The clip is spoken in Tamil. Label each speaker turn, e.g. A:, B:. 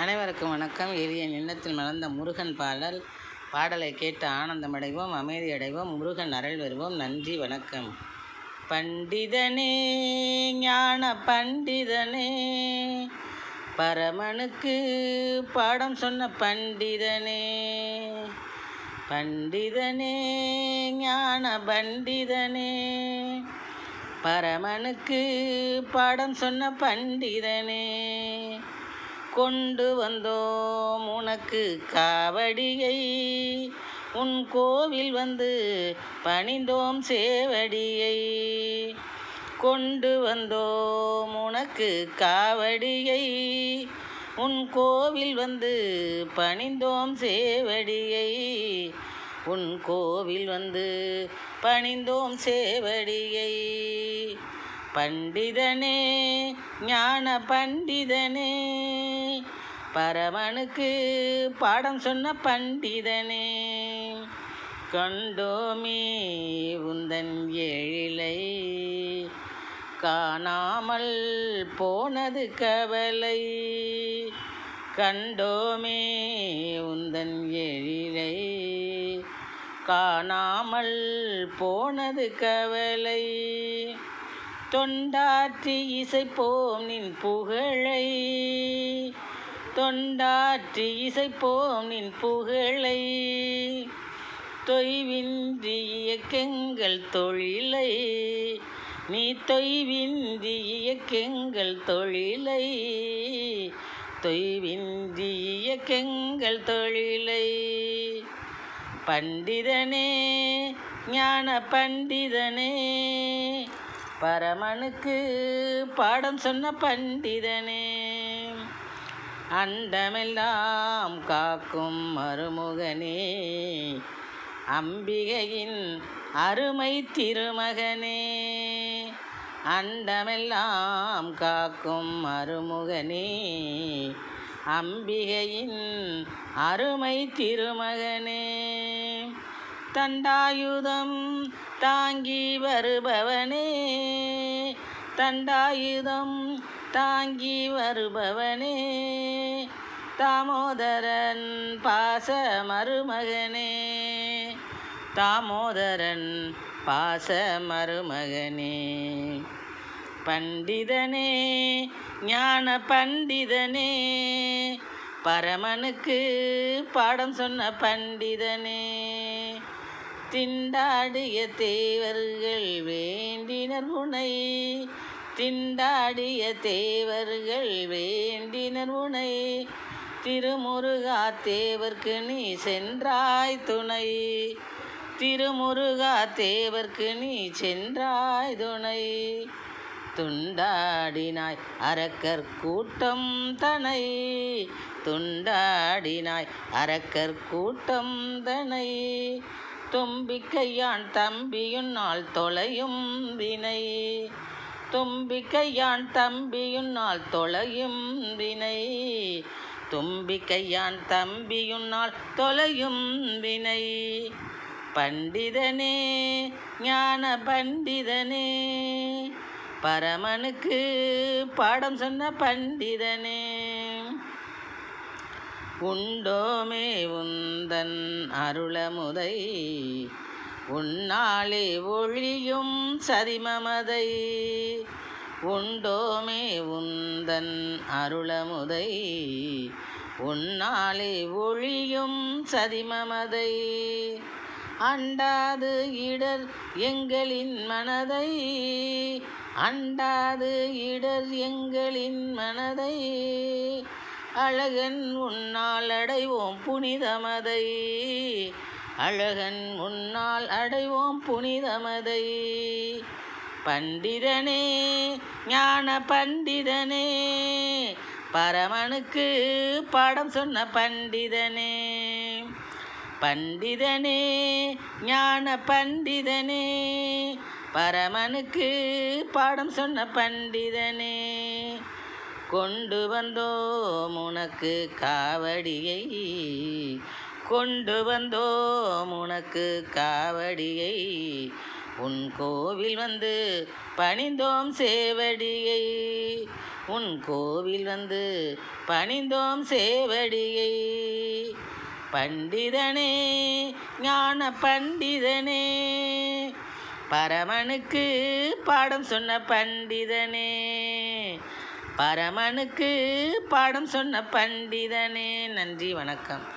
A: அனைவருக்கும் வணக்கம். எளிய எண்ணத்தில் மலர்ந்த முருகன் பாடல். பாடலை கேட்டு ஆனந்தமடைவோம் அமைதியடைவோம் முருகன் அருள் வருவோம் நன்றி வணக்கம். பண்டிதனே ஞான பண்டிதனே பரமனுக்கு பாடம் சொன்ன பண்டிதனே பண்டிதனே ஞான பண்டிதனே பரமனுக்கு பாடம் சொன்ன பண்டிதனே. கொண்டு வந்தோம் உனக்கு காவடியை. உன் கோவில் வந்து பணிந்தோம் சேவடியை. கொண்டு வந்தோம் உனக்கு காவடியை. உன் கோவில் வந்து பணிந்தோம் சேவடியை. உன் கோவில் வந்து பணிந்தோம் சேவடியை. பண்டிதனே ஞான பண்டிதனே. பரவனுக்கு பாடம் சொன்ன பண்டிதனே. கண்டோமே உந்தன் எழிலை. காணாமல் போனது கவலை. கண்டோமே உந்தன் எழிலை. காணாமல் போனது கவலை. தொண்டாற்றி இசைப்போம் நின் புகழை. தொண்டாற்றி இசைப்போம் நின் புகழை. தொய்வின்றி இயக்கெங்கள் தொழிலை. நீ தொய்வின்றி இயக்கெங்கள் தொழிலை. தொய்வின்றி இயக்கெங்கள் தொழிலை. பண்டிதனே ஞான பண்டிதனே. பரமனுக்கு பாடம் சொன்ன பண்டிதனே. அண்டமெல்லாம் காக்கும் மருமுகனே. அம்பிகையின் அருமை திருமகனே. அண்டமெல்லாம் காக்கும் மருமுகனே. அம்பிகையின் அருமை திருமகனே. தண்டாயுதம் தாங்கி வருபவனே. தண்டாயுதம் தாங்கி வருபவனே. தாமோதரன் பாச மருமகனே. தாமோதரன் பாச மருமகனே. பண்டிதனே ஞான பண்டிதனே. பரமனுக்கு பாடம் சொன்ன பண்டிதனே. திண்டாடிய தேவர்கள் வேண்டினர் உனை. திண்டாடிய தேவர்கள் வேண்டினர் உனை. திருமுருகா தேவர்க்கு நீ சென்றாய் துணை. திருமுருகா தேவர்க்கு நீ சென்றாய் துணை. துண்டாடினாய் அரக்கர் கூட்டம் தனை. துண்டாடினாய் அரக்கர் கூட்டம் தனை. தும்பிக்கையான் தம்பியுன்னால் தொலையும் வினை. தும்பிக்கையான் தம்பியுன்னால் தொலையும் வினை. தும்பிக்கையான் தம்பியுன்னால் தொலையும் வினை. பண்டிதனே ஞான பண்டிதனே பரமனுக்கு பாடம் சொன்ன பண்டிதனே. உண்டோமே உந்தன் அருளமுதை உன்னாலே ஒழியும் சரிமமதை. உண்டோமே உந்தன் அருளமுதை. உன்னாலே ஒழியும் சதிமமதை அண்டாது இடர் எங்களின் மனதை. அண்டாது இடர் எங்களின் மனதை. அழகன் உன்னால் அடைவோம் புனிதமதை. அழகன் முன்னால் அடைவோம் புனிதமதை. பண்டிதனே ஞான பண்டிதனே பரமனுக்கு பாடம் சொன்ன பண்டிதனே. பண்டிதனே ஞான பண்டிதனே பரமனுக்கு பாடம் சொன்ன பண்டிதனே. கொண்டு வந்தோம் உனக்கு காவடியை. கொண்டு வந்தோம் உனக்கு காவடியை. உன் கோவில் வந்து பணிந்தோம் சேவடியை. உன் கோவில் வந்து பணிந்தோம் சேவடியை. பண்டிதனே ஞான பண்டிதனே பரமனுக்கு பாடம் சொன்ன பண்டிதனே பரமனுக்கு பாடம் சொன்ன பண்டிதனே. நன்றி வணக்கம்.